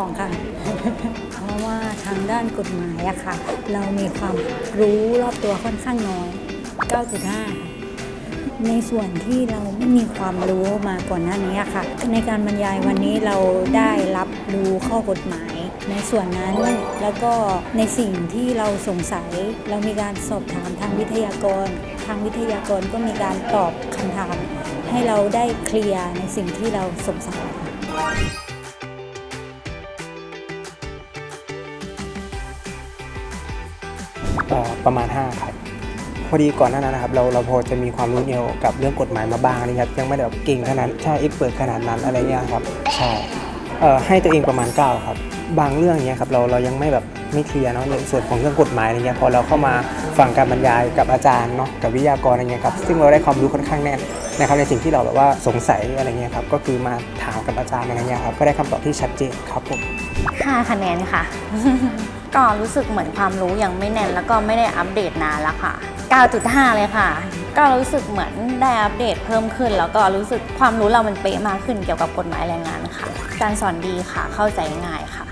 2ค่ะ เพราะว่าทางด้านกฎหมายอะค่ะ เรามีความรู้รอบตัวค่อนข้างน้อย 9.5ค่ะในส่วนที่เราไม่มีความรู้มาก่อนหน้านี้อะค่ะ ในการบรรยายวันนี้เราได้รับรู้ข้อกฎหมาย ในส่วนนั้นแล้วก็ในสิ่งที่เราสงสัย เรามีการสอบถามทางวิทยากร ทางวิทยากรก็มีการตอบคำถาม ให้เราได้เคลียร์ในสิ่งที่เราสงสัย ประมาณ 5 ครับพอดีก่อนหน้านั้นนะครับเราเราพอจะมีความรู้เกี่ยวกับเรื่องกฎหมายมาบ้างนะครับยังไม่ได้แบบเก่งขนาดใช่เอ็กเปิดขนาดนั้นอะไรเงี้ยครับใช่เอ่อให้ตัวเองประมาณ 9 ครับ บางเรื่องเนี้ยครับเราเรายังไม่แบบไม่เคลียร์เนาะในส่วนของเรื่องกฎหมายอะไรเงี้ยพอเราเข้ามาฟังการบรรยายกับอาจารย์เนาะกับวิทยากรอะไรเงี้ยครับซึ่งเราได้ความรู้ค่อนข้างแน่นนะครับในสิ่งที่เราแบบว่าสงสัยอะไรเงี้ยครับก็คือมาถามกับอาจารย์อะไรเงี้ยครับก็ได้คำตอบที่ชัดเจนครับผม5คะแนนค่ะ ก็รู้สึกเหมือนความรู้ยังไม่แน่น แล้วก็ไม่ได้อัปเดตนานแล้วค่ะ 9.5 เลยค่ะ ก็รู้สึกเหมือนได้อัปเดตเพิ่มขึ้น แล้วก็รู้สึกความรู้เรามันเป๊ะมากขึ้นเกี่ยวกับกฎหมายแรงงานค่ะ การสอนดีค่ะเข้าใจง่ายค่ะ